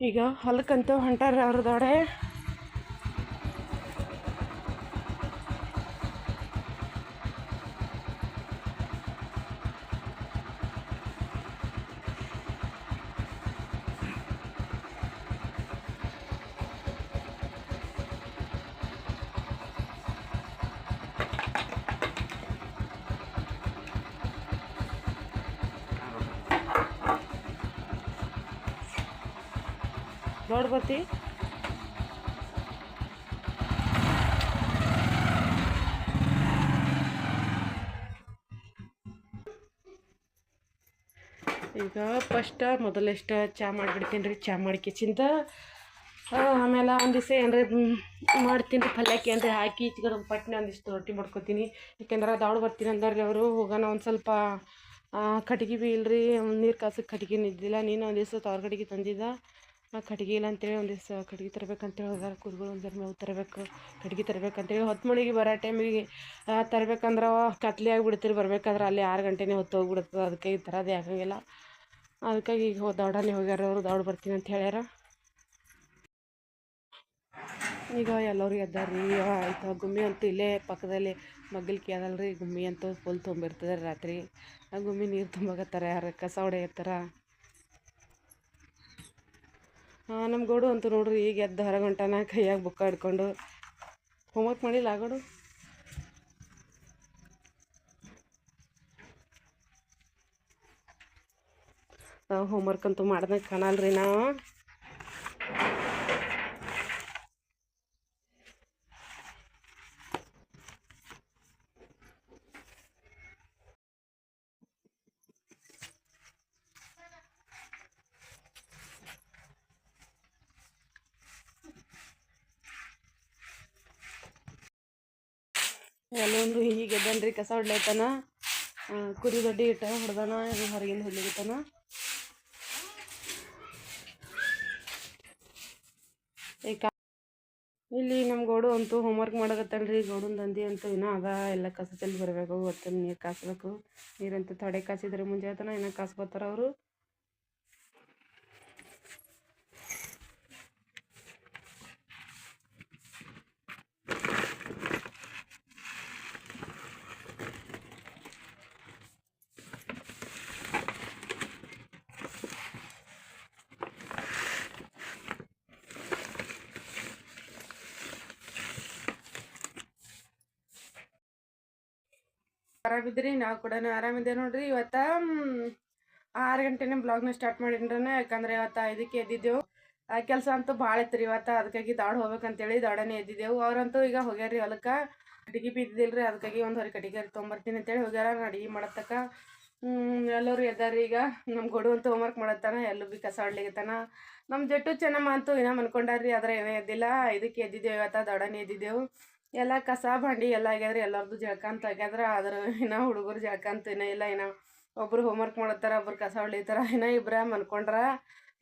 ಈಗ ಹೊಲಕ್ಕಂತೂ ಹೊಂಟಾರ ಅವ್ರದೋಡೆ. ದೊಡ್ಡ ಬರ್ತಿ ಈಗ ಫಸ್ಟ ಮೊದಲೆಷ್ಟು ಚಾ ಮಾಡಿಬಿಡ್ತೀನಿ ರೀ ಚಾ ಮಾಡ್ಕಿಚಿಂದ. ಆಮೇಲೆ ಒಂದು ದಿವಸ ಏನ್ರಿ ಮಾಡ್ತೀನಿ ರೀ ಪಲ್ಯಕ್ಕೆ ಏನಾರ ಹಾಕಿ ಒಂದು ಪಟ್ನೆ ಒಂದಿಷ್ಟು ರೊಟ್ಟಿ ಮಾಡ್ಕೊತೀನಿ. ಯಾಕೆಂದ್ರೆ ದಾವಣ ಬರ್ತೀನಿ ಅಂದ್ರೆ ಅವರು, ಹೋಗೋಣ ಒಂದು ಸ್ವಲ್ಪ ಕಟ್ಗೆ ಬಿ ಇಲ್ರಿ ನೀರು ಕಾಸಕ್ಕೆ ಕಟ್ಗೆ ಇದ್ದಿಲ್ಲ ನೀನು ಒಂದು ದಿವಸ ತವ್ರ ಕಟ್ಗೆ ತಂದಿದ್ದ. ಆ ಕಟ್ಗೆ ಇಲ್ಲ ಅಂತೇಳಿ ಒಂದು ದಿವಸ ಕಟ್ಗೆ ತರ್ಬೇಕಂತೇಳಿ ಹೋದಾರ ಕುರಿಗಳು ಒಂದು ಮೇವು ತರಬೇಕು, ಕಟ್ಗೆ ತರ್ಬೇಕಂತೇಳಿ ಹೊತ್ತು ಮಣಿಗೆ ಬರೋ ಟೈಮಿಗೆ ತರ್ಬೇಕಂದ್ರೆ ಕತ್ಲೆ ಆಗಿಬಿಡ್ತೀರಿ ಬರ್ಬೇಕಾದ್ರೆ ಅಲ್ಲಿ ಆರು ಗಂಟೆನೇ ಹೊತ್ತು ಹೋಗ್ಬಿಡ್ತದೆ, ಅದಕ್ಕೆ ಈ ಥರದೇ ಆಗಂಗಿಲ್ಲ ಅದಕ್ಕಾಗಿ ಈಗ ದೌಡನೇ ಹೋಗ್ಯಾರ ಅವರು, ದೌಡ್ ಬರ್ತೀನಿ ಅಂತ ಹೇಳ್ಯಾರ. ಈಗ ಎಲ್ಲರೂ ಎದ್ದಾರ್ರಿ ಆಯ್ತು, ಗುಮ್ಮಿ ಅಂತೂ ಇಲ್ಲೇ ಪಕ್ಕದಲ್ಲಿ ಮಗ್ಗಲ್ಕಿ ಅದಲ್ರಿ ಗುಮ್ಮಿ ಅಂತೂ ಫುಲ್ ತುಂಬಿರ್ತದೆ ರಾತ್ರಿ. ಆ ಗುಮ್ಮಿ ನೀರು ತುಂಬಕತ್ತಾರ, ಯಾರು ಕಸ ಹೊಡೆಯತ್ತಾರ. ನಮ್ಮ ಗೋಡು ಅಂತೂ ನೋಡ್ರಿ ಈಗ ಎದ್ದು ಹೊರಗಂಟನ ಕೈಯಾಗ ಬುಕ್ಕ ಹಿಡ್ಕೊಂಡು ಹೋಮ್ವರ್ಕ್ ಮಾಡಿಲ್ಲ ಆ ಗೋಡು? ಹೋಮ್ವರ್ಕ್ ಅಂತೂ ಮಾಡ್ದಂಗೆ ಕಾಣಲ್ರಿ ನಾವು. ಎಲ್ಲೊಂದು ಹೀಗೆ ಬನ್ರಿ ಕಸ ಹೊಡ್ಲೈತನ. ಕುರಿ ದೊಡ್ಡಿ ಇಟ್ಟ ಹೊಡ್ದಾನ ಹೊರಗಿಂದ ಹೊಡ್ಲಿಗತ್ತಾನ ಇಲ್ಲಿ ನಮ್ಮ ಗೋಡು ಅಂತೂ ಹೋಮ್ವರ್ಕ್ ಮಾಡಕತ್ತಲ್ರಿ ಗೋಡನ್ ದಂದಿ ಅಂತೂ ಇನ್ನೂ ಅದ ಎಲ್ಲ ಕಸ ಚೆಲ್ಲಿ ಬರಬೇಕು. ಒತ್ತು ನೀರು ಕಾಸಬೇಕು. ನೀರಂತೂ ತಡೆ ಕಾಸಿದ್ರೆ ಮುಂಜಾತನ ಇನ್ನೂ ಅವರು. ಆರಾಮಿದ್ರಿ ನಾವು ಕೂಡ ಆರಾಮಿದ್ದೆ ನೋಡ್ರಿ. ಇವತ್ತ ಆರು ಗಂಟೆನೇ ಬ್ಲಾಗ್ನ ಸ್ಟಾರ್ಟ್ ಮಾಡಿನ್ರನ? ಯಾಕಂದ್ರೆ ಇವತ್ತು ಇದಕ್ಕೆ ಎದ್ದಿದ್ದೆವು. ಕೆಲಸ ಅಂತೂ ಭಾಳ ಇತ್ತು ರೀ ಇವತ್ತು. ಅದಕ್ಕಾಗಿ ದಾಡ್ ಹೋಗ್ಬೇಕಂತೇಳಿ ದಾಡನೆ ಎದ್ದಿದ್ದೆವು. ಅವರಂತೂ ಈಗ ಹೋಗ್ಯಾರ್ರಿ ಹೊಲಕ್ಕೆ. ಕಟ್ಟಿಗೆ ಬಿದ್ದಿಲ್ರಿ ಅದಕ್ಕಾಗಿ ಒಂದು ಹೊರ ಕಟ್ಟಿಗೆ ತೊಗೊಂಬರ್ತೀನಿ ಅಂತೇಳಿ ಹೋಗ್ಯಾರ. ಅಡಿಗೆ ಮಾಡತ್ತಕ ಎಲ್ಲರೂ ಎದ್ದಾರ್ರಿ ಈಗ. ನಮ್ಮ ಗೊಡು ಅಂತೂ ಹೋಮ್ವರ್ಕ್ ಮಾಡತ್ತಾನ. ಎಲ್ಲೂ ಬಿ ಕಸ ಆಡ್ಲಿಕತ್ತಾನ ನಮ್ಮ ಜಟ್ಟು ಚೆನ್ನಮ್ಮ ಅಂತೂ ಇನ್ನೂ ಮನ್ಕೊಂಡಾರ್ರಿ. ಆದ್ರೆ ಏನೂ ಎದ್ದಿಲ್ಲ. ಇದಕ್ಕೆ ಎದ್ದಿದ್ದೇವೆ. ಇವತ್ತ ದಾಡನೆ ಎದ್ದಿದ್ದೆವು. ಎಲ್ಲ ಕಸ ಬಂಡಿ ಎಲ್ಲ ಆಗ್ಯಾದ್ರಿ, ಎಲ್ಲರದು ಜಳಕ ಆಗ್ಯಾದ್ರೆ ಆದ್ರೆ ಇನ್ನೂ ಹುಡುಗರು ಜಳ್ಕಂತ ಇಲ್ಲ, ಇನ್ನ ಒಬ್ರು ಹೋಮ್ವರ್ಕ್ ಮಾಡತ್ತಾರ, ಒಬ್ರು ಕಸ ಹೊಳಿತಾರ ಇನ್ನ ಇಬ್ರ ಮನ್ಕೊಂಡ್ರ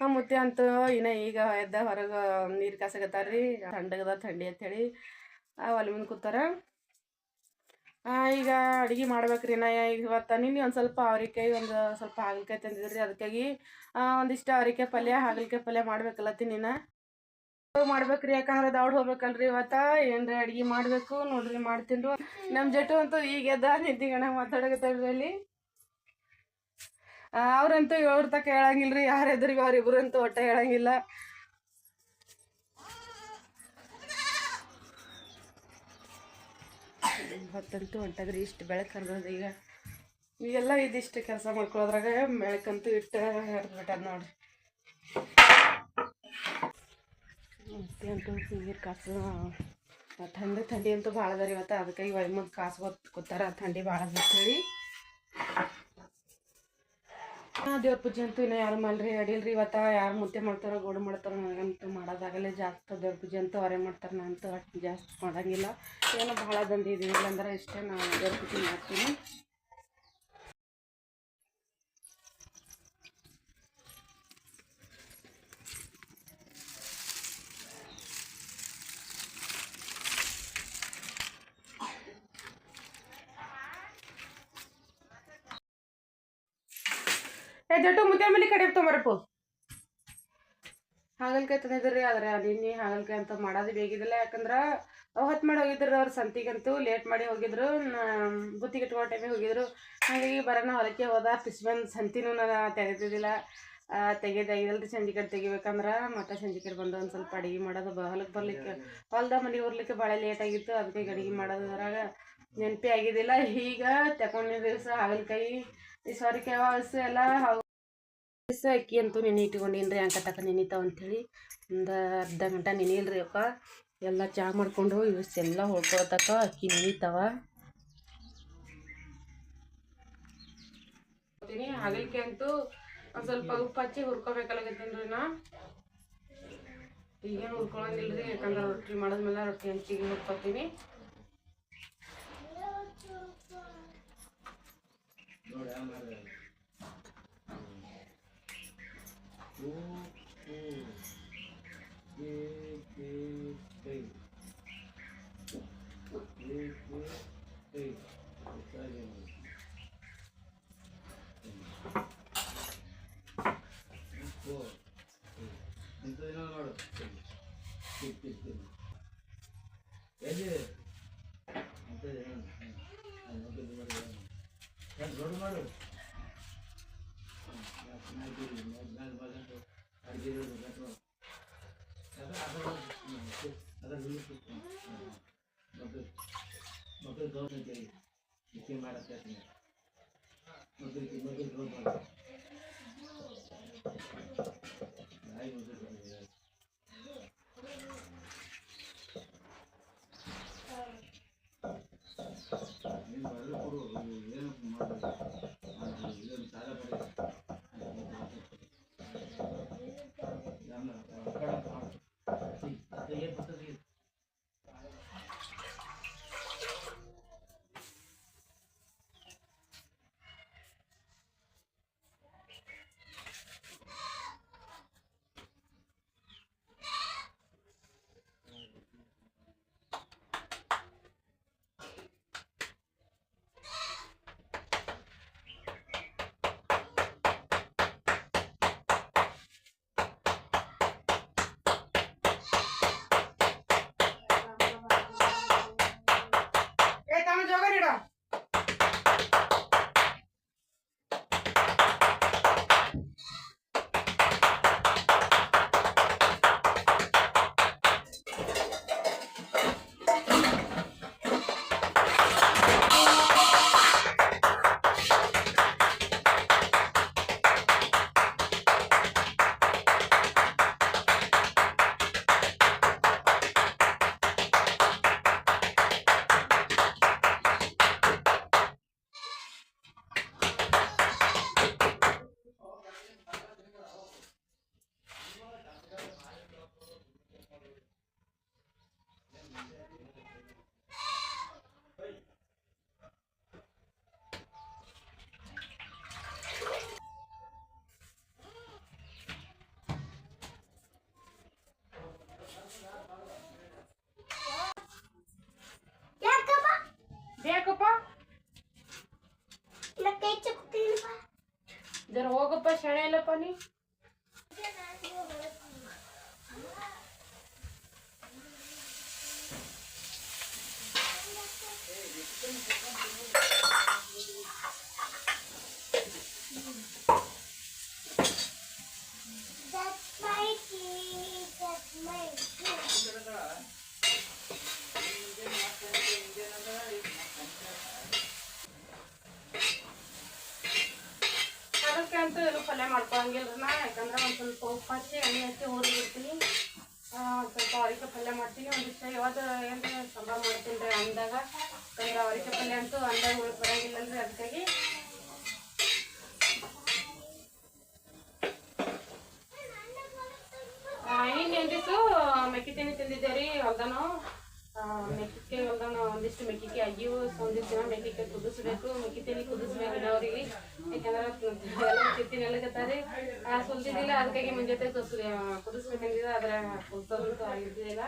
ನಮ್ಮ ಮುತ್ತೆ ಅಂತೂ ಇನ್ನು ಈಗ ಎದ್ದ ಹೊರಗೆ ನೀರು ರೀ ಥಂಡಗದ ಥಂಡಿ ಅಂಥೇಳಿ ಒಲೆ ಮುಂದೆ ಕೂತಾರ. ಈಗ ಅಡುಗೆ ಮಾಡ್ಬೇಕ್ರಿ ನಾ ಇವತ್ತು ನಿನ್ನೆ ಒಂದು ಸ್ವಲ್ಪ ಅವ್ರಿಕಾಯಿ ಒಂದು ಸ್ವಲ್ಪ ಹಾಗಲಕಾಯಿ ತಂದಿದ್ರಿ, ಅದಕ್ಕಾಗಿ ಒಂದಿಷ್ಟು ಅವ್ರಿಕಾಯಿ ಪಲ್ಯ, ಹಾಗಲಕಾಯಿ ಪಲ್ಯ ಮಾಡ್ಬೇಕಲ್ಲತ್ತೀನಿ ನೀನು. ಮಾಡ್ಬೇಕ್ರಿ ಯಾಕಂದ್ರೆ ದೌಡ್ ಹೋಗ್ಬೇಕಲ್ರಿ ಇವತ್ತ? ಏನ್ರಿ ಅಡ್ಗೆ ಮಾಡ್ಬೇಕು? ನೋಡ್ರಿ, ಮಾಡ್ತೀನಿ ನಮ್ಮ ಜಟು ಅಂತೂ ಈಗ ಎದ್ದ ನಿದ್ದಿಗಣ ಗಣ ಅಲ್ಲಿ. ಅವ್ರಂತೂ ಇವ್ರ ತಕ ಹೇಳಂಗಿಲ್ರಿ, ಯಾರ ಎದುರಿಗೆ ಅವ್ರಿಬ್ರು ಅಂತೂ ಒಟ್ಟ ಹೇಳಂಗಿಲ್ಲ. ಹೊತ್ತಂತೂ ಹೊಂಟದ್ರಿ ಇಷ್ಟು ಬೆಳಕು ಹರಿದದ ಈಗ. ಈಗೆಲ್ಲ ಇದಿಷ್ಟು ಕೆಲಸ ಮಾಡ್ಕೊಳೋದ್ರಾಗ ಬೆಳಕಂತೂ ಇಟ್ಟು ಹರಿದ್ಬಿಟ್ಟದ ನೋಡ್ರಿ ಮತ್ತೆ ಅಂತೂ ನೀರು ಕಾಸು. ಥಂಡಿ ಥಂಡಿ ಅಂತೂ ಭಾಳ ಅದ ರೀ ಇವತ್ತು ಈ ಒಳಗೆ ಮುಂದೆ ಕಾಸು ಕೂತಾರ, ಥಂಡಿ ಭಾಳ ಅದ ಅಂತೇಳಿ. ದೇವ್ರ ಪೂಜೆ ಅಂತೂ ಇನ್ನೂ ಯಾರು ಮಾಡಲ್ರಿ ಅಡಿಲ್ರಿ ಇವತ್ತು. ಯಾರು ಮುದ್ದೆ ಮಾಡ್ತಾರೋ, ಗೋಡು ಮಾಡ್ತಾರೋ, ನನಗಂತೂ ಮಾಡೋದಾಗಲ್ಲ ಜಾಸ್ತಿ ದೇವ್ರ ಪೂಜೆ ಅಂತೂ. ಅವರೇ ಮಾಡ್ತಾರೆ ನಾನು ಅಂತೂ ಅಷ್ಟು ಜಾಸ್ತಿ ಮಾಡೋಂಗಿಲ್ಲ. ಏನೋ ಭಾಳ ದಂಧೆ ಇಲ್ಲಾಂದ್ರೆ ಇಷ್ಟೇ ನಾನು ದೇವ್ರ ಪೂಜೆ ಮಾಡ್ತೀನಿ. ಏ ಜಟ್ಟು ಮುದ್ದೆ ಮೇಲೆ ಕಡೆ ತೊಂಬರಪ್ಪು. ಹಾಗಲ್ಕಾಯಿ ತಂದಿದ್ರಿ ಆದ್ರೆ ನಿನ್ನೆ ಹಾಗಲ್ಕಾಯಿ ಅಂತ ಮಾಡೋದು ಬೇಗಿದಿಲ್ಲ. ಯಾಕಂದ್ರೆ ಅವತ್ತು ಮಾಡಿ ಹೋಗಿದ್ರು ಅವ್ರು ಸಂತಿಗಂತೂ, ಲೇಟ್ ಮಾಡಿ ಹೋಗಿದ್ರು ಬುತ್ತಿ ಇಟ್ಕೋ ಟೈಮಿಗೆ ಹೋಗಿದ್ರು. ಹಾಗಾಗಿ ಬರೋಣ ಹೊಲಕ್ಕೆ ಹೋದ ಪಿಸ್ಬಂದು ಸಂತಿನೂ ನಾನು ತೆಗೆದಿದ್ದಿಲ್ಲ. ತೆಗೆದಾಗಿದಲ್ರಿ ಸಂಜೆ ಕಡೆ ತೆಗಿಬೇಕಂದ್ರೆ ಮತ್ತೆ ಸಂಜೆ ಕಡೆ ಬಂದು ಒಂದು ಸ್ವಲ್ಪ ಅಡುಗೆ ಮಾಡೋದು. ಹೊಲಕ್ಕೆ ಬರ್ಲಿಕ್ಕೆ, ಹೊಲ್ದ ಮನೆ ಬರ್ಲಿಕ್ಕೆ ಭಾಳ ಲೇಟ್ ಆಗಿತ್ತು. ಅದಕ್ಕೆ ಅಡುಗೆ ಮಾಡೋದ್ರಾಗ ನೆನಪೇ ಆಗಿದ್ದಿಲ್ಲ ಈಗ ತಗೊಂಡಿದ್ದ ದಿವಸ ಹಾಗಲ್ಕಾಯಿ. ಈ ಸೋರಿಕಾಯಿ ಹಸು ಎಲ್ಲ ದಿವಸ ಅಕ್ಕಿ ಅಂತೂ ನೆನೆ ಇಟ್ಕೊಂಡಿನಿ ರೀ ಅಂಕ ತಕ ಅಂತ ಅಂಥೇಳಿ ಒಂದು ಅರ್ಧ ಗಂಟೆ ನೆನೆಯಿಲ್ರಿ ಅಪ್ಪ ಎಲ್ಲ ಚಹಾ ಮಾಡ್ಕೊಂಡು ಇವಷ್ಟೆಲ್ಲ ಹೊಡ್ಕೊಳತಕ್ಕ ಅಕ್ಕಿ ನೆನೀತಾವ. ಹಾಗಲಿಕ್ಕೆ ಅಂತೂ ಒಂದು ಸ್ವಲ್ಪ ಉಪ್ಪು ಹಚ್ಚಿ ಹುರ್ಕೋಬೇಕಲ್ಲಾಗತ್ತೀನಿ ನಾ. ಈಗೇನು ಹುರ್ಕೊಳಂಗಿಲ್ಲ ರೀ ಯಾಕಂದ್ರೆ ರೊಟ್ಟಿ ಮಾಡಿದ್ಮೇಲೆ ರೊಟ್ಟಿ ಹಂಚಿಗೆ ಹುರ್ಕೋತೀನಿ. 오. मगर गौ में गई इसके हमारा प्रश्न है मगर की मगर गौ भाई मगर शाळेला पाणी ಅಂತೂ ಏನು ಪಲ್ಯ ಮಾಡ್ಕೊಳಂಗಿಲ್ಲ ನಾ. ಯಾಕಂದ್ರೆ ಒಂದು ಸ್ವಲ್ಪ ಉಪ್ಪು ಹಚ್ಚಿ, ಎಣ್ಣೆ ಹಚ್ಚಿ ಹುರಿದಿರ್ತೀನಿ ಬಿಡ್ತೀನಿ ಸ್ವಲ್ಪ ಅವರಿಕೆ ಪಲ್ಯ ಮಾಡ್ತೀನಿ. ಒಂದಿಷ್ಟು ಯಾವ್ದು ಏನು ಸಂಬಾರ ಮಾಡ್ತೀನಿ ರೀ ಅಂದಾಗ. ಯಾಕಂದ್ರೆ ಅವರಿಕೆ ಪಲ್ಯ ಅಂತೂ ಅಂದಾಗ ಉಳಿದು ಅಂದ್ರೆ ಅದಕ್ಕಾಗಿ. ಹಿಂಗೆ ದಿವಸ ಮೆಕ್ಕಿತೀನಿ ತಿಂದಿದ್ದೇವೆ ರೀ ಹೊಲ್ದನು. ಮೆಕ್ಕಿಕಾಯಿ ಹೊಲ್ದಾಗ ಒಂದಿಷ್ಟು ಮೆಕ್ಕಿಕಾಯಿ ಅಗಿವು ಒಂದಿಷ್ಟು ದಿನ ಮೆಕ್ಕಿಕಾಯಿ ಕುದಿಸ್ಬೇಕು. ಮೆಕ್ಕಿತೇನೆ ಕುದಿಸ್ಬೇಕು ಅವ್ರಿಗೆ ಯಾಕಂದ್ರೆ ಎಲ್ಲ ತಿತ್ತೀನಿ ಎಲ್ಲಕತ್ತಾರೆ ಸುಲ್ದಿದ್ದಿಲ್ಲ ಅದಕ್ಕಾಗಿ ಮುಂಜಾನೆ ಕುದಿಸ್ ಕುದಿಸ್ಬೇಕಂದಿದ್ರೆ ಅದ್ರ ಕುದಿಸೋದಂತೂ ಆಗಿದ್ದಿಲ್ಲ.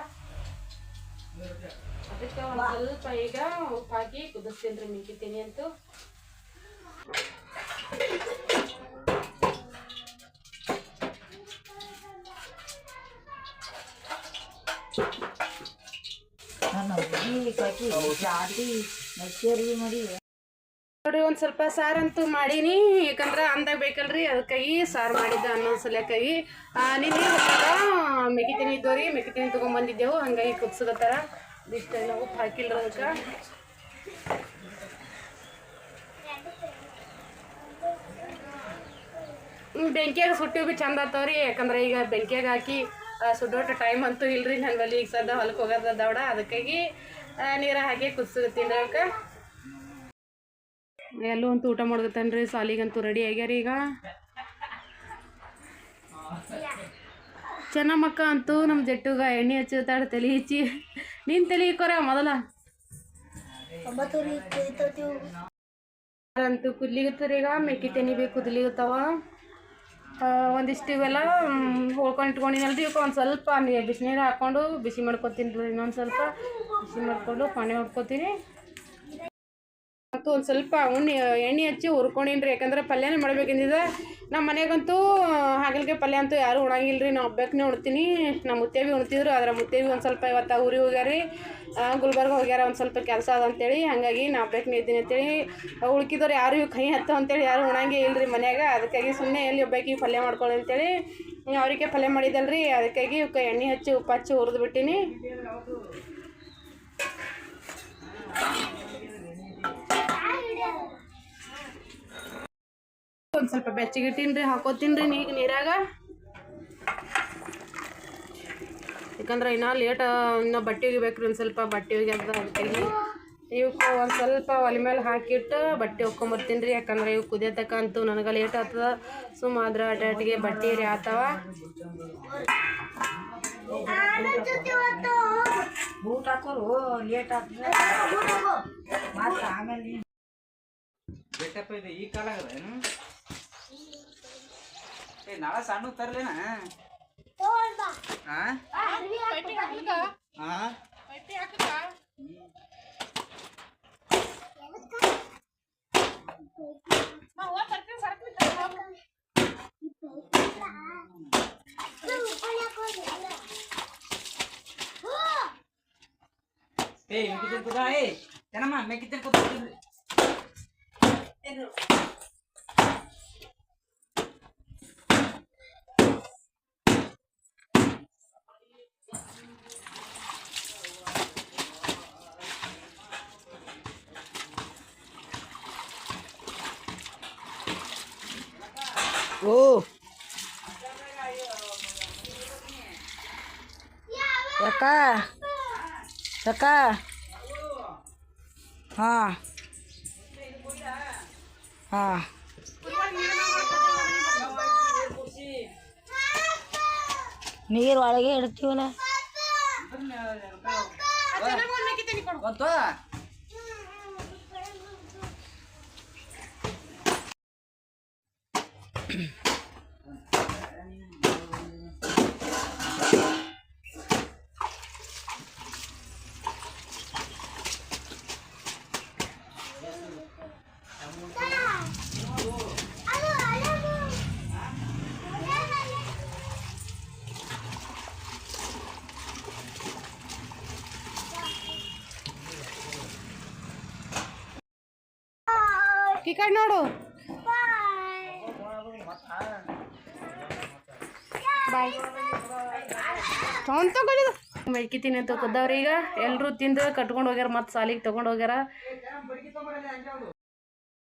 ಅದಕ್ಕೆ ಒಂದು ಸ್ವಲ್ಪ ಈಗ ಉಪ್ಪು ಹಾಕಿ ಕುದಿಸ್ತೀನಿ ರೀ ಮೆಕ್ಕಿತೆನಿ ಅಂತೂ. ನೋಡ್ರಿ, ಒಂದು ಸ್ವಲ್ಪ ಸಾರಂತೂ ಮಾಡೀನಿ. ಯಾಕಂದ್ರೆ ಅಂದಾಗ ಬೇಕಲ್ರಿ, ಅದಕ್ಕಾಗಿ ಸಾರು ಮಾಡಿದ್ದೆ ಅನ್ನೊಂದು ಸಲಕ್ಕಾಗಿ. ನಿನ್ನೆ ಮೆಕ್ಕಿತೀನಿ ಇದ್ದವು ರೀ ಮೆಕ್ಕಿತೀನಿ ತೊಗೊಂಬಂದಿದ್ದೆವು, ಹಂಗಾಗಿ ಕುದ್ಸದ ಇಷ್ಟ ನಾವು ಉಪ್ಪು ಹಾಕಿಲ್ಲ ಅದಕ್ಕೆ ಬೆಂಕಿಯಾಗ ಸುಟ್ಟಿ ಬಿ ಚಂದ ಆತಾವ್ರಿ. ಯಾಕಂದ್ರೆ ಈಗ ಬೆಂಕಿಯಾಗ ಹಾಕಿ ಸುಡೋಟ ಟೈಮ್ ಅಂತೂ ಇಲ್ರಿ. ನನ್ನ ಬಲ್ಲಿ ಈಗ ಸದ್ದ ಹೊಲಕ್ಕೆ ಹೋಗೋದ ದೌಡ. ಅದಕ್ಕಾಗಿ ನೀರು ಹಾಗೆ ಕುದಿಸ್ಕೊತೀನಿ ಅದಕ್ಕೆ ಎಲ್ಲೂ ಅಂತೂ ಊಟ ಮಾಡ್ಕೊತಾನ್ರಿ ಸಾಲಿಗಂತೂ ರೆಡಿ ಆಗ್ಯಾರ ಈಗ. ಚೆನ್ನಮ್ಮಕ್ಕ ಅಂತೂ ನಮ್ಮ ಜಟ್ಟುಗ ಎಣ್ಣೆ ಹಚ್ಚುತ್ತಾಳ ತಲೆ ಹಚ್ಚಿ. ನೀನು ತಲೆ ಇಕ್ಕೋರ ಮೊದಲ? ಅಂತೂ ಕುದ್ಲಿಗತ್ತರ ಈಗ ಮೆಕ್ಕಿ ತೆನಿ ಬೇಕು ಕುದ್ಲಿಗತ್ತವ. ಒಂದಿಷ್ಟು ಇವೆಲ್ಲ ಹೋಳ್ಕೊಂಡು ಇಟ್ಕೊಂಡಿನಲ್ರಿ ಇವಕ್ಕೆ ಒಂದು ಸ್ವಲ್ಪ ನೀರು ಬಿಸಿನೀರು ಹಾಕ್ಕೊಂಡು ಬಿಸಿ ಮಾಡ್ಕೊತೀನಿ ರೀ ಇನ್ನೊಂದು ಸ್ವಲ್ಪ. ಬಿಸಿ ಮಾಡಿಕೊಂಡು ಪಾನಿ ಹೊಡ್ಕೊತೀನಿ ಮತ್ತು ಒಂದು ಸ್ವಲ್ಪ ಉಣ್ಣಿ, ಎಣ್ಣೆ ಹಚ್ಚಿ ಹುರ್ಕೊಂಡಿನಿ ರೀ ಯಾಕಂದ್ರೆ ಪಲ್ಯನೇ ಮಾಡ್ಬೇಕಂದಿದೆ. ನಮ್ಮ ಮನೆಗಂತೂ, ಹಾಗಲ್ಗೆ ಪಲ್ಯ ಅಂತೂ ಯಾರೂ ಉಣಂಗಿಲ್ಲ ರೀ ನಾವು ಒಬ್ಬಕ್ಕೇ ಉಣ್ತೀನಿ. ನಮ್ಮ ಮುತ್ತೆ ಭೀ ಉಣ್ತಿದ್ರು. ಆದ್ರೆ ಮುತ್ತೆ ಭೀ ಒಂದು ಸ್ವಲ್ಪ ಇವತ್ತು ಊರಿಗೆ ಹೋಗ್ಯಾರ ಗುಲ್ಬರ್ಗ ಹೋಗ್ಯಾರ ಒಂದು ಸ್ವಲ್ಪ ಕೆಲಸ ಅದ ಅಂತೇಳಿ. ಹಾಗಾಗಿ ನಾ ಒಬ್ಬಕ್ಕೆ ಇದ್ದೀನಿ ಅಂತೇಳಿ. ಉಳ್ಕಿದವ್ರು ಯಾರು ಇವು ಕೈ ಹತ್ತು ಅಂತೇಳಿ ಯಾರು ಉಣಂಗೆ ಇಲ್ಲ ರೀ ಮನ್ಯಾಗ. ಅದಕ್ಕಾಗಿ ಸುಮ್ಮನೆ ಎಲ್ಲಿ ಒಬ್ಬಾಕಿ ಪಲ್ಯ ಮಾಡ್ಕೊಳ್ಳಿ ಅಂತೇಳಿ. ಅವರಿಗೆ ಪಲ್ಯ ಮಾಡಿದಲ್ರಿ. ಅದಕ್ಕಾಗಿ ಇವಕ್ಕೆ ಎಣ್ಣೆ ಹಚ್ಚಿ, ಉಪ್ಪು ಹಚ್ಚಿ ಹುರಿದು ಬಿಟ್ಟಿನಿ. ಒಂದು ಸ್ವಲ್ಪ ಬೆಚ್ಚಗೆ ರೀ ಹಾಕೋತೀನಿ ರೀ ಈಗ ನೀರಾಗ. ಯಾಕಂದ್ರೆ ಇನ್ನ ಲೇಟ್ ಇನ್ನೂ ಬಟ್ಟೆ ಒಗಿಬೇಕ್ರಿ, ಒಂದ್ ಸ್ವಲ್ಪ ಬಟ್ಟೆ ಅಂತ ಅದಕ್ಕಾಗಿ ಇವಕ್ಕೆ ಒಂದು ಸ್ವಲ್ಪ ಒಲೆ ಮೇಲೆ ಹಾಕಿಟ್ಟು ಬಟ್ಟೆ ಒಕ್ಕೊಂಬರ್ತೀನಿ ರೀ. ಯಾಕಂದ್ರೆ ಇವು ಕುದಿಯತಕ್ಕ ಅಂತೂ ನನಗೆ ಲೇಟ್ ಆಗ್ತದ. ಸುಮ್ಮ ಅಡ್ಡಾಟಿಗೆ ಅಟಾಟಿಗೆ ಬಟ್ಟೆ ರೀ ಆತವ. ಬೂಟ್ ಹಾಕೋರು ಲೇಟ್ ಆಗ್ತದೆ. ಮತ್ತೆ ಆಮೇಲೆ ಬೆಟ್ಟಪ್ಪ ಇದು ಈ ಕಾಲ ಆಗದ ಏನು? ಏ ನಾಳೆ ಸಣ್ಣ ತರ್ಲೇನ? ಹಾ ಹಾ ఏ మీకు తెలుపుతా ఏ తినమ్మా మీకు తెలుపుతా తెలుగు ಯಾಕ ಹಾಂ ಹಾ ನೀರು ಒಳಗೆ ಇಡ್ತೀವಲ್ಲ ಕಡೆ ನೋಡು. ಬಾಯ್ ತಗೊಂಡಿದ್ದು ತಗೊಳ್ಳಿದು ಮೆಕ್ಕಿತೀನಿ ಅಂತ ಕುದ್ದವ್ರಿ ಈಗ. ಎಲ್ಲರೂ ತಿಂದು ಕಟ್ಕೊಂಡು ಹೋಗ್ಯಾರ ಮತ್ತೆ ಸಾಲಿಗೆ ತಗೊಂಡು ಹೋಗ್ಯಾರ.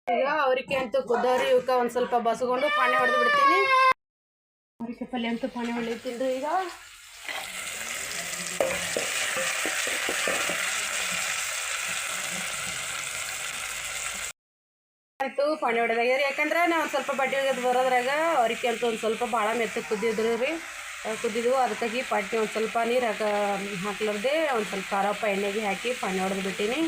ಈಗ ಅವ್ರಿಗೆ ಅಂತೂ ಕುದ್ದವ್ರಿ ಇವಕ್ಕೆ ಒಂದು ಸ್ವಲ್ಪ ಬಸ್ಕೊಂಡು ಪಾಣಿ ಹೊಡೆದು ಬಿಡ್ತೀನಿ. ಅವ್ರಿಗೆ ಪಲ್ಯ ಅಂತೂ ಪಾಣಿ ಹೊಡಿತೀನಿ ರೀ ಈಗ. ಆಯ್ತು ಹೊಡೆದಾಗ. ರೀ ಯಾಕಂದ್ರೆ ನಾವು ಸ್ವಲ್ಪ ಬಟ್ಟೆ ಒಗೆದು ಬರೋದ್ರಾಗ ಅವ್ರಿಗೆ ಅಂತ ಒಂದು ಸ್ವಲ್ಪ ಭಾಳ ಮೆತ್ತಗೆ ಕುದ್ದಿದ್ರು ರೀ. ಕುದ್ದಿದ್ವು, ಅದಕ್ಕಾಗಿ ಪಾಟ್ನಿ ಒಂದು ಸ್ವಲ್ಪ ನೀರು ಹಾಕ ಹಾಕ್ಲಾರ್ದೆ ಒಂದು ಸ್ವಲ್ಪ ಖಾರಪ್ಪ ಎಣ್ಣೆಗೆ ಹಾಕಿ ಪಾಣಿ ಹೊಡೆದು ಬಿಟ್ಟೀನಿ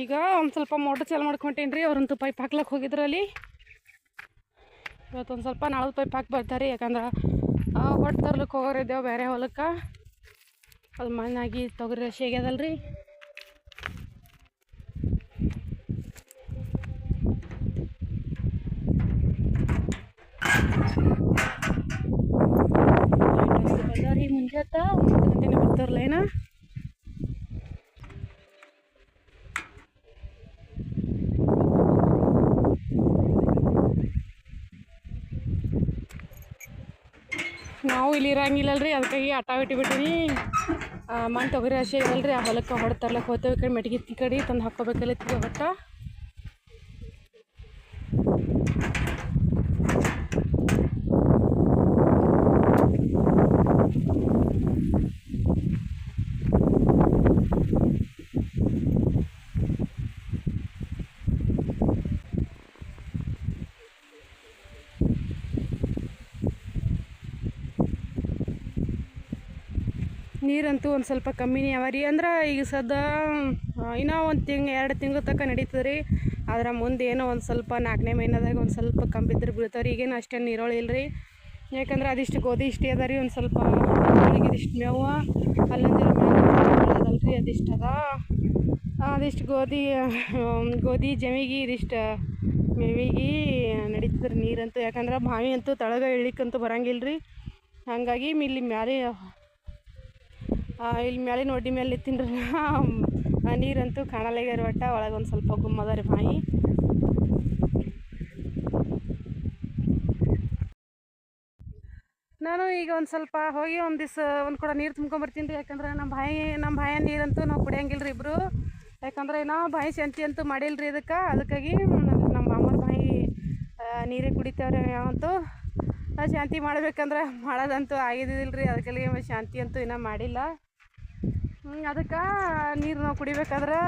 ಈಗ ಒಂದು ಸ್ವಲ್ಪ ಮೋಟ್ರ್ ಚಾಲು ಮಾಡ್ಕೊಂಟೇನಿ ರೀ ಅವ್ರಂತೂ ಪೈಪ್ ಹಾಕ್ಲಕ್ಕೆ ಹೋಗಿದ್ರು ಅಲ್ಲಿ. ಇವತ್ತು ಒಂದು ಸ್ವಲ್ಪ ನಾಳೆ ಪೈಪ್ ಹಾಕಿ ಬರ್ತಾರೆ. ಯಾಕಂದ್ರೆ ಹೊಟ್ಟು ತರ್ಲಿಕ್ಕೆ ಹೋಗೋರಿದ್ದೇವೆ ಬೇರೆ ಹೊಲಕ್ಕೆ. ಅದು ಮಣ್ಣಾಗಿ ತೊಗರಿ ರಶಿ ಆಗ್ಯದಲ್ಲ ರೀ ಬಂದವ್ರಿ ಮುಂಜಾತ ಒಂಬತ್ತು ಗಂಟೆನೇ ಬರ್ತಾರಲ್ಲ ಏನ ನಾವು ಇಲ್ಲಿ ಇರಂಗಿಲ್ಲಲ್ರಿ ಅದಕ್ಕಾಗಿ ಆಟ ಬಿಟ್ಟಿಬಿಟ್ಟಿನಿ ಮಣ್ಣು ತೊಗರಿ ಹಸಿ ಅಲ್ರಿ ಆ ಹೊಲಕ್ಕೆ ಹೊಡೆ ತರ್ಲಕ್ಕೆ ಹೋಗ್ತೇವೆ ಕಡೆ. ಮೆಟ್ಗಿತ್ತಿ ಕಡೆ ತಂದು ಹಾಕೋಬೇಕಲ್ಲ ಒಟ್ಟ. ನೀರಂತೂ ಒಂದು ಸ್ವಲ್ಪ ಕಮ್ಮಿನೇ ಅವ ರೀ. ಅಂದ್ರೆ ಈಗ ಸದಾ ಇನ್ನೂ ಒಂದು ತಿಂಗ್, ಎರಡು ತಿಂಗಳು ತನಕ ನಡೀತದೆ ರೀ. ಆದ್ರೆ ಮುಂದೆ ಏನೋ ಒಂದು ಸ್ವಲ್ಪ ನಾಲ್ಕನೇ ಮಹಿನಾದಾಗ ಒಂದು ಸ್ವಲ್ಪ ಕಮ್ಮಿ ಇದ್ರೆ ಬೀಳ್ತಾವೆ ರೀ. ಈಗೇನು ಅಷ್ಟೇನು ನೀರೋಳಿ ರೀ ಯಾಕಂದ್ರೆ ಅದಿಷ್ಟು ಗೋಧಿ ಇಷ್ಟೇ ಅದ ರೀ, ಒಂದು ಸ್ವಲ್ಪ ಇದಿಷ್ಟು ಮೇವು, ಅಲ್ಲೊಂದು ಅದಲ್ಲ ರೀ. ಅದಿಷ್ಟು ಅದ. ಅದಿಷ್ಟು ಗೋಧಿ ಗೋಧಿ, ಜಮಿಗೆ ಇದಿಷ್ಟು ಮೇವಿಗೆ ನಡೀತದೆ ರೀ ನೀರಂತೂ. ಯಾಕಂದ್ರೆ ಬಾವಿ ಅಂತೂ ತಳಗ ಇಳಿಕಂತೂ ಬರಂಗಿಲ್ಲ ರೀ ಹಾಗಾಗಿ ಇಲ್ಲಿ ಮ್ಯಾಲೆ ಇಲ್ಲಿ ಮೇಲೆ ಒಡ್ಡಿ ಮೇಲೆ ತಿಂದ್ರೆ ನೀರಂತೂ ಕಾಣಲಾಗ್ಯಾರ ಒಟ್ಟ ಒಂದು ಸ್ವಲ್ಪ ಗುಮ್ಮದ ರೀ ಬಾಯಿ. ನಾನು ಈಗ ಒಂದು ಸ್ವಲ್ಪ ಹೋಗಿ ಒಂದು ದಿವಸ ಒಂದು ಕೂಡ ನೀರು ತುಂಬ್ಕೊಂಬರ್ತೀನಿ ರೀ ಯಾಕಂದ್ರೆ ನಮ್ಮ ಬಾಯಿ ನಮ್ಮ ಬಾಯ ನೀರಂತೂ ನಾವು ಕುಡಿಯಂಗಿಲ್ಲ ರೀ ಇಬ್ಬರು ಯಾಕಂದ್ರೆ ನಾವು ಬಾಯಿ ಶಾಂತಿ ಅಂತೂ ಮಾಡಿಲ್ಲ ರೀ ಇದಕ್ಕೆ, ಅದಕ್ಕಾಗಿ ನಮ್ಮ ಮಾಮನ ಬಾಯಿ ನೀರೇ ಕುಡಿತೇವ್ರಿ ಆ, ಶಾಂತಿ ಮಾಡ್ಬೇಕಂದ್ರೆ ಮಾಡೋದಂತೂ ಆಗಿದ್ದಿಲ್ಲ ರೀ ಅದಕ್ಕೆ ಶಾಂತಿ ಅಂತೂ ಇನ್ನೂ ಮಾಡಿಲ್ಲ. ಅದಕ್ಕೆ ನೀರು ನಾವು ಕುಡಿಬೇಕಾದ್ರೆ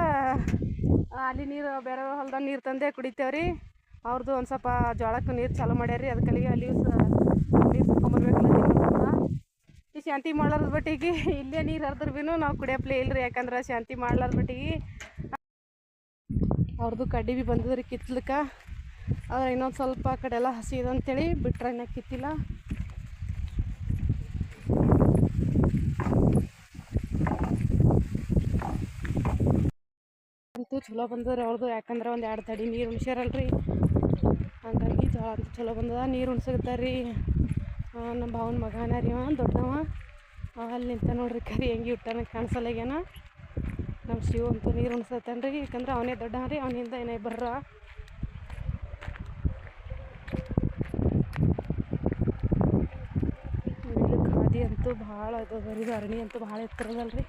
ಅಲ್ಲಿ ನೀರು, ಬೇರೆ ಹೊಲ್ದಾಗ ನೀರು ತಂದೆ ಕುಡಿತೇವೆ ರೀ ಅವ್ರದ್ದು ಒಂದು ಸ್ವಲ್ಪ ಜೋಳಕ್ಕೆ ನೀರು ಚಾಲು ಮಾಡ್ಯಾರ ಅದಕ್ಕೆ ಅಲ್ಲಿ ನೀರು ತಗೊಂಬರ್ಬೇಕಲ್ಲ ದಿನ ಈ ಶಾಂತಿ ಮಾಡ್ಲಾರ್ದ ಬಟ್ಟಿಗೆ ಇಲ್ಲೇ ನೀರು ಹರಿದ್ರು ಭೀನು ನಾವು ಕುಡಿಯಪ್ಲೇ ಇಲ್ಲ ರೀ ಯಾಕಂದ್ರೆ ಶಾಂತಿ ಮಾಡ್ಲಾರ್ದ ಬಟ್ಟಿಗೆ. ಅವ್ರದ್ದು ಕಡ್ಡಿ ಭೀ ಬಂದಿದ್ರಿ ಕಿತ್ತಲಕ್ಕೆ ಆದ್ರೆ ಇನ್ನೊಂದು ಸ್ವಲ್ಪ ಕಡೆ ಎಲ್ಲ ಹಸಿ ಇದೆ ಅಂತೇಳಿ ಬಿಟ್ರೆ ಇನ್ನೂ ಕಿತ್ತಿಲ್ಲ. ಚಲೋ ಬಂದದ್ರಿ ಅವ್ರದ್ದು ಯಾಕಂದ್ರೆ ಒಂದು ಎರಡು ತಡಿ ನೀರು ಉಣ್ಸ್ಯಾರಲ್ರಿ. ಹಂಗಾಗಿ ಜೋಳ ಅಂತೂ ಚಲೋ ಬಂದದ. ನೀರು ರೀ. ನಮ್ಮ ಭಾವನ ಮಗನ ರೀ ಅವ, ದೊಡ್ಡವ. ಅಲ್ಲಿ ನಿಂತ ನೋಡ್ರಿ ಕರಿ, ಹೆಂಗೆ ಇಟ್ಟಾನ ಕಾಣಿಸಲ್ಲಾಗ್ಯಾನ ನಮ್ಮ ಶಿವ ಅಂತೂ ನೀರು ಉಣ್ಸತ್ತಾನ ರೀ. ಯಾಕಂದ್ರೆ ಅವನೇ ದೊಡ್ಡವ ರೀ, ಅವನಿಂದ ಏನೇ ಬರ್ರ ಅಂತೂ ಭಾಳ ಅದು ಬರೀ ಅರಣಿ ಅಂತೂ ಭಾಳ ಎತ್ತರದಲ್ರಿ.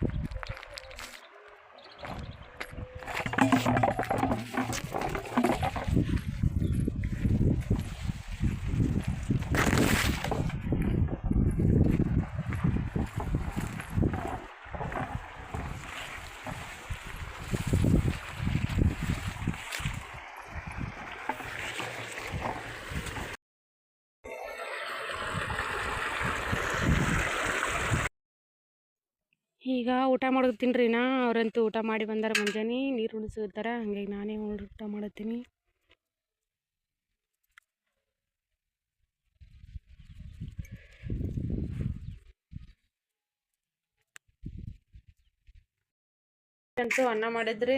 ಈಗ ಊಟ ಮಾಡೋದು ತಿನ್ರಿ ನಾ. ಅವರಂತೂ ಊಟ ಮಾಡಿ ಬಂದಾರ ಮುಂಜಾನೆ. ನೀರು ಉಣಿಸಿರ್ತಾರ. ಹಂಗಾಗಿ ನಾನೇ ಊಟ ಮಾಡತ್ತೀನಿ. ಅಂತೂ ಅನ್ನ ಮಾಡಿದ್ರಿ?